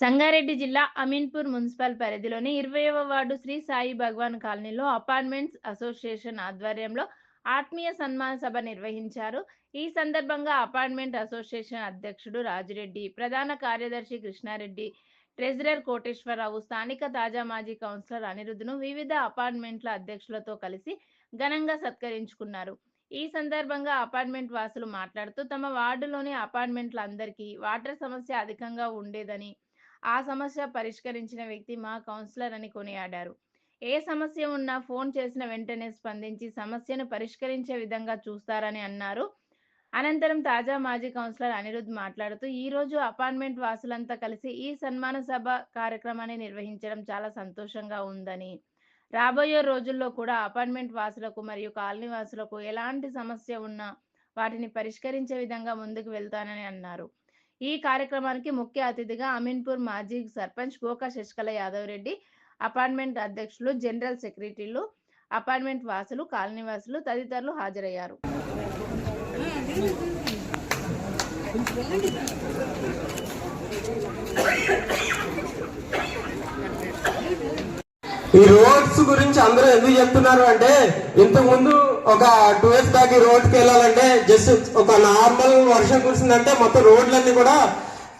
సంగారెడ్డి జిల్లా అమీన్పూర్ మున్సిపల్ పరిధిలోని ఇరవైవ వార్డు శ్రీ సాయి భగవాన్ కాలనీలో అపార్ట్మెంట్స్ అసోసియేషన్ ఆధ్వర్యంలో ఆత్మీయ సన్మాన సభ నిర్వహించారు. ఈ సందర్భంగా అపార్ట్మెంట్ అసోసియేషన్ అధ్యక్షుడు రాజిరెడ్డి ప్రధాన కార్యదర్శి కృష్ణారెడ్డి ట్రెజరర్ కోటేశ్వరరావు స్థానిక తాజా మాజీ కౌన్సిలర్ అనిరుద్ను వివిధ అపార్ట్మెంట్ల అధ్యక్షులతో కలిసి ఘనంగా సత్కరించుకున్నారు. ఈ సందర్భంగా అపార్ట్మెంట్ వాసులు మాట్లాడుతూ తమ వార్డులోని అపార్ట్మెంట్ల అందరికీ వాటర్ సమస్య అధికంగా ఉండేదని ఆ సమస్య పరిష్కరించిన వ్యక్తి మా కౌన్సిలర్ అని కొనియాడారు. ఏ సమస్య ఉన్నా ఫోన్ చేసిన వెంటనే స్పందించి సమస్యను పరిష్కరించే విధంగా చూస్తారని అన్నారు. అనంతరం తాజా మాజీ కౌన్సిలర్ అనిరుద్ మాట్లాడుతూ ఈ రోజు అపార్ట్మెంట్ వాసులంతా కలిసి ఈ సన్మాన సభ కార్యక్రమాన్ని నిర్వహించడం చాలా సంతోషంగా ఉందని. రాబోయే రోజుల్లో కూడా అపార్ట్మెంట్ వాసులకు మరియు కాలనీ వాసులకు ఎలాంటి సమస్య ఉన్నా వాటిని పరిష్కరించే విధంగా ముందుకు వెళ్తానని అన్నారు. ఈ కార్యక్రమానికి ముఖ్య అతిథిగా అమీన్పూర్ మాజీ సర్పంచ్ గోకా శశికళ యాదవ్ రెడ్డి అపార్ట్మెంట్ అధ్యక్షులు జనరల్ సెక్రటరీలు అపార్ట్మెంట్ వాసులు కాలనీ వాసులు తదితరులు హాజరయ్యారు. ఈ రోడ్స్ గురించి అందరూ ఎందుకు చెప్తున్నారు అంటే ఇంతకు ముందు ఒక టూ ఇయర్స్ బ్యాక్ ఈ రోడ్కి వెళ్ళాలంటే జస్ట్ ఒక నార్మల్ వర్షం కురిసిందంటే మొత్తం రోడ్లన్నీ కూడా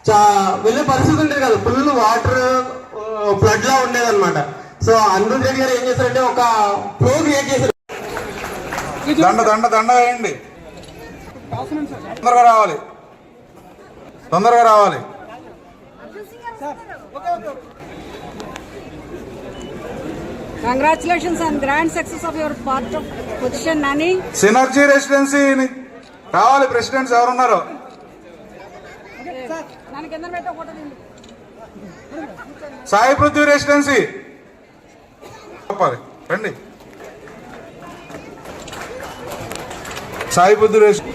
చా వెళ్ళే పరిస్థితి ఉండేది కదా. ఫుల్ వాటర్ ఫ్లడ్ లా ఉండేది అనమాట సో అనిరుద్ రెడ్డి గారు ఏం చేశారంటే ఒక ఫ్లో క్రియేట్ చేశారు. దండ దండ దండ వేయండి. తొందరగా రావాలి. తొందరగా రావాలి. Congratulations on grand success of your part of position, Nani. Synergy residency రావాలి ప్రెసిడెంట్స్ ఎవరున్నారు. సాయి పృథ్వీ రెసిడెన్సీ చెప్పాలి రండి సాయి పృథ్వీ రెసిడెన్సీ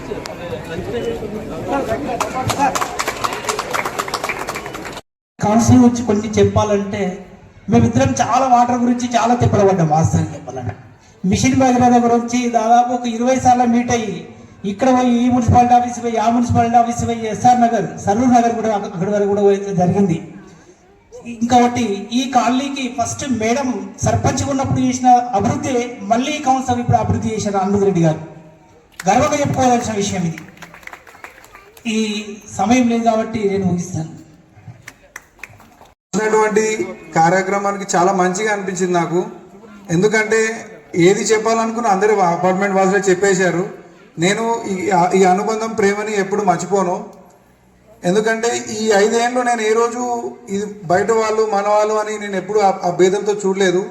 కౌన్సిల్ గురించి కొన్ని చెప్పాలంటే మేమిద్దరం చాలా వాటర్ గురించి చాలా తిప్పలపడ్డాం వాస్తవానికి చెప్పాలంటే మిషన్ భగీరథ గురించి దాదాపు ఒక ఇరవై సార్లు మీట్ అయ్యి ఇక్కడ పోయి ఈ మున్సిపాలిటీ ఆఫీస్ పోయి ఆ మున్సిపాలిటీ ఆఫీస్ పోయి ఎస్ఆర్ నగర్ సరూర్ నగర్ కూడా అక్కడ వరకు కూడా పోయి జరిగింది. ఇంకొకటి ఈ కాలనీకి ఫస్ట్ మేడం సర్పంచ్ ఉన్నప్పుడు చేసిన అభివృద్ధి మళ్ళీ కౌన్సిల్ ఇప్పుడు అభివృద్ధి చేశారు అనంత రెడ్డి గారు. గర్వంగా చెప్పుకోవాల్సిన విషయం ఇది. ఈ సమయం లేదు కాబట్టి నేను ముగిస్తాను. చేసినటువంటి కార్యక్రమానికి చాలా మంచిగా అనిపించింది నాకు. ఎందుకంటే ఏది చెప్పాలనుకున్న అందరూ అపార్ట్మెంట్ వాసులే చెప్పేశారు. నేను ఈ ఈ అనుబంధం ప్రేమని ఎప్పుడు మర్చిపోను. ఎందుకంటే ఈ ఐదేళ్ళు నేను ఏ రోజు ఇది బయట వాళ్ళు మన వాళ్ళు అని నేను ఎప్పుడు ఆ- భేదంతో చూడలేదు.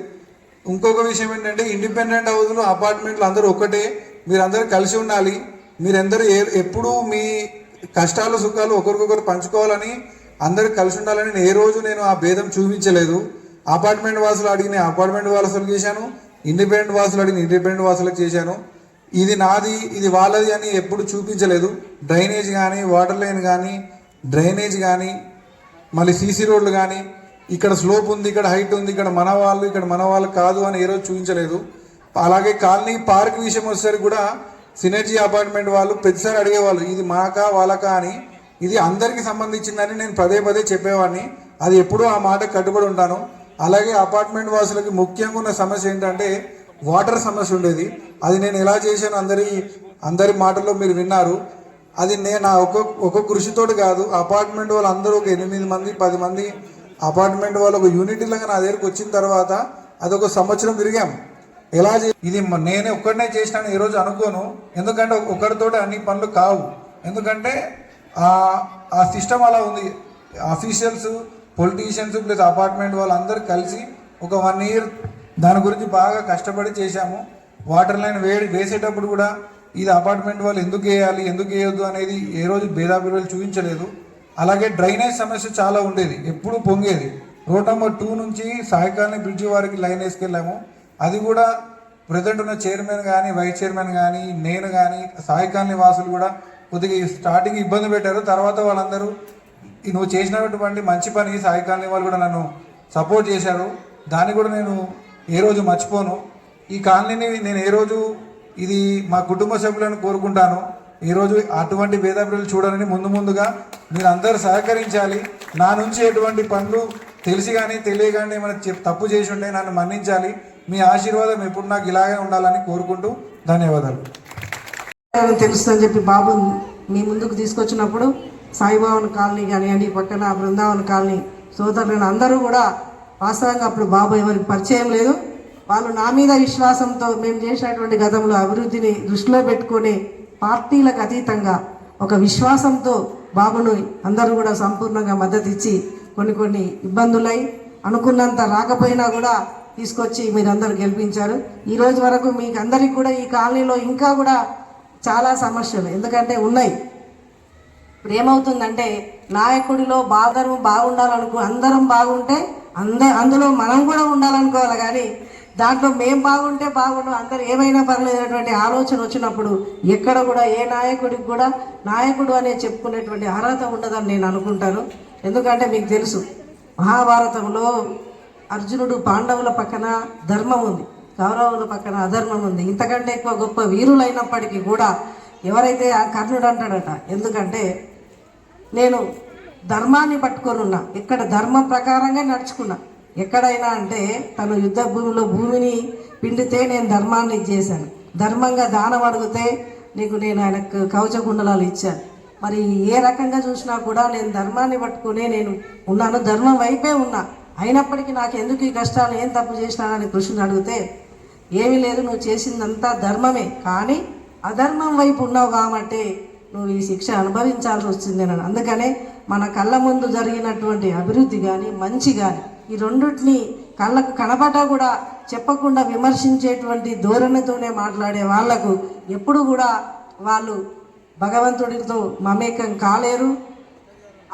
ఇంకొక విషయం ఏంటంటే ఇండిపెండెంట్ హౌస్లు అపార్ట్మెంట్లు అందరూ ఒకటే మీరందరూ కలిసి ఉండాలి. మీరందరూ ఏ ఎప్పుడూ మీ కష్టాలు సుఖాలు ఒకరికొకరు పంచుకోవాలని అందరూ కలిసి ఉండాలని నేను ఏ రోజు నేను ఆ భేదం చూపించలేదు. అపార్ట్మెంట్ వాసులు అడిగిన అపార్ట్మెంట్ వాసులకు చేశాను. ఇండిపెండెంట్ వాసులు అడిగిన ఇండిపెండెంట్ వాసులకు చేశాను. ఇది నాది ఇది వాళ్ళది అని ఎప్పుడు చూపించలేదు. డ్రైనేజ్ కానీ వాటర్ లైన్ కానీ డ్రైనేజ్ కానీ మళ్ళీ సీసీ రోడ్లు కానీ ఇక్కడ స్లోప్ ఉంది ఇక్కడ హైట్ ఉంది ఇక్కడ మన వాళ్ళు ఇక్కడ మన వాళ్ళు కాదు అని ఏ రోజు చూపించలేదు. అలాగే కాలనీ పార్క్ విషయం వచ్చేసరికి కూడా సినర్జీ అపార్ట్మెంట్ వాళ్ళు ప్రతిసారి అడిగేవాళ్ళు ఇది మాకా వాళ్ళకా అని. ఇది అందరికీ సంబంధించిందని నేను పదే పదే చెప్పేవాడిని. అది ఎప్పుడూ ఆ మాట కట్టుబడి ఉంటాను. అలాగే అపార్ట్మెంట్ వాసులకి ముఖ్యంగా ఉన్న సమస్య ఏంటంటే వాటర్ సమస్య ఉండేది. అది నేను ఎలా చేశాను అందరి అందరి మాటల్లో మీరు విన్నారు. అది నేను ఒక్కొక్క ఒక ఒక కృషితోటి కాదు అపార్ట్మెంట్ వాళ్ళు అందరూ ఒక ఎనిమిది మంది పది మంది అపార్ట్మెంట్ వాళ్ళు ఒక యూనిట్ లాగా నా దగ్గరికి వచ్చిన తర్వాత అదొక సంవత్సరం తిరిగాం. ఎలా చే ఇది నేను నేనే ఒక్కడనే చేసినాను ఈరోజు అనుకోను. ఎందుకంటే ఒకరితోటి అన్ని పనులు కావు. ఎందుకంటే ఆ సిస్టమ్ అలా ఉంది. అఫీషియల్స్ పొలిటీషియన్స్ ప్లస్ అపార్ట్మెంట్ వాళ్ళందరూ కలిసి ఒక వన్ ఇయర్ దాని గురించి బాగా కష్టపడి చేశాము. వాటర్ లైన్ వేడి వేసేటప్పుడు కూడా ఇది అపార్ట్మెంట్ వాళ్ళు ఎందుకు వేయాలి ఎందుకు వేయొద్దు అనేది ఏ రోజు భేదాభిప్రాయాలు చూపించలేదు. అలాగే డ్రైనేజ్ సమస్య చాలా ఉండేది ఎప్పుడు పొంగేది. రోడ్ నెంబర్ టూ నుంచి సాయకాలని బ్రిడ్జి వారికి లైన్ వేసుకెళ్ళాము. అది కూడా ప్రజెంట్ ఉన్న చైర్మన్ కానీ వైస్ చైర్మన్ కానీ నేను కానీ సాయకాలని వాసులు కూడా కొద్దిగా స్టార్టింగ్ ఇబ్బంది పెట్టారు. తర్వాత వాళ్ళందరూ ఈ నువ్వు చేసినటువంటి మంచి పని సాయి కాలనీ వాళ్ళు కూడా నన్ను సపోర్ట్ చేశారు. దాన్ని కూడా నేను ఏ రోజు మర్చిపోను. ఈ కాలనీని నేను ఏ రోజు ఇది మా కుటుంబ సభ్యులను కోరుకుంటాను. ఈరోజు అటువంటి భేదాభిలు చూడాలని ముందు ముందుగా మీరు అందరూ సహకరించాలి. నా నుంచి ఎటువంటి పనులు తెలిసి కానీ తెలియ కానీ ఏమైనా చెప్- తప్పు చేసి ఉంటే నన్ను మన్నించాలి. మీ ఆశీర్వాదం ఎప్పుడు నాకు ఇలాగే ఉండాలని కోరుకుంటూ ధన్యవాదాలు. తెలుస్తుందని చెప్పి బాబు మీ ముందుకు తీసుకొచ్చినప్పుడు సాయిబాబన్ కాలనీ కానివ్వండి పక్కన బృందావన్ కాలనీ సోదరులను అందరూ కూడా వాస్తవంగా అప్పుడు బాబు ఎవరికి పరిచయం లేదు. వాళ్ళు నా మీద విశ్వాసంతో మేము చేసినటువంటి గతంలో అభివృద్ధిని దృష్టిలో పెట్టుకొని పార్టీలకు అతీతంగా ఒక విశ్వాసంతో బాబును అందరూ కూడా సంపూర్ణంగా మద్దతు ఇచ్చి కొన్ని కొన్ని ఇబ్బందులై అనుకున్నంత రాకపోయినా కూడా తీసుకొచ్చి మీరందరూ గెలిపించారు. ఈ రోజు వరకు మీకు అందరికీ కూడా ఈ కాలనీలో ఇంకా కూడా చాలా సమస్యలు ఎందుకంటే ఉన్నాయి. ఇప్పుడు ఏమవుతుందంటే నాయకుడిలో బాధరు బాగుండాలనుకో అందరం బాగుంటే అంద అందులో మనం కూడా ఉండాలనుకోవాలి కానీ దాంట్లో మేం బాగుంటే బాగుండు అందరు ఏమైనా పర్లేదు అనేటువంటి ఆలోచన వచ్చినప్పుడు ఎక్కడ కూడా ఏ నాయకుడికి కూడా నాయకుడు అనే చెప్పుకునేటువంటి అర్హత ఉండదని నేను అనుకుంటాను. ఎందుకంటే మీకు తెలుసు మహాభారతంలో అర్జునుడు పాండవుల పక్కన ధర్మం ఉంది. కౌరవుల పక్కన అధర్మం ఉంది. ఇంతకంటే ఎక్కువ గొప్ప వీరులైనప్పటికీ కూడా ఎవరైతే ఆ కర్ణుడు అంటాడట ఎందుకంటే నేను ధర్మాన్ని పట్టుకొని ఉన్నా ఇక్కడ ధర్మం ప్రకారంగా నడుచుకున్నా. ఎక్కడైనా అంటే తను యుద్ధ భూమిలో భూమిని పిండితే నేను ధర్మాన్ని చేశాను. ధర్మంగా దానం అడిగితే నీకు నేను ఆయనకు కవచకుండలాలు ఇచ్చాను. మరి ఏ రకంగా చూసినా కూడా నేను ధర్మాన్ని పట్టుకునే నేను ఉన్నాను ధర్మం వైపే ఉన్నా. అయినప్పటికీ నాకు ఎందుకు ఈ కష్టాలు ఏం తప్పు చేసినానని కృష్ణుని అడిగితే ఏమీ లేదు నువ్వు చేసిందంతా ధర్మమే. కానీ అధర్మం వైపు ఉన్నావు కాబట్టి నువ్వు ఈ శిక్ష అనుభవించాల్సి వచ్చింది అని అందుకనే మన కళ్ళ ముందు జరిగినటువంటి అభివృద్ధి కానీ మంచి కానీ ఈ రెండింటిని కళ్ళకు కనబట కూడా చెప్పకుండా విమర్శించేటువంటి ధోరణితోనే మాట్లాడే వాళ్ళకు ఎప్పుడు కూడా వాళ్ళు భగవంతుడితో మమేకం కాలేరు.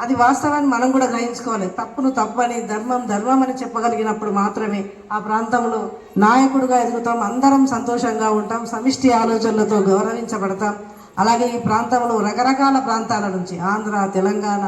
అది వాస్తవాన్ని మనం కూడా గ్రహించుకోవాలి. తప్పును తప్పు అని ధర్మం ధర్మం అని చెప్పగలిగినప్పుడు మాత్రమే ఆ ప్రాంతంలో నాయకుడుగా ఎదుగుతాం అందరం సంతోషంగా ఉంటాం సమిష్టి ఆలోచనలతో గౌరవించబడతాం. అలాగే ఈ ప్రాంతంలో రకరకాల ప్రాంతాల నుంచి ఆంధ్ర తెలంగాణ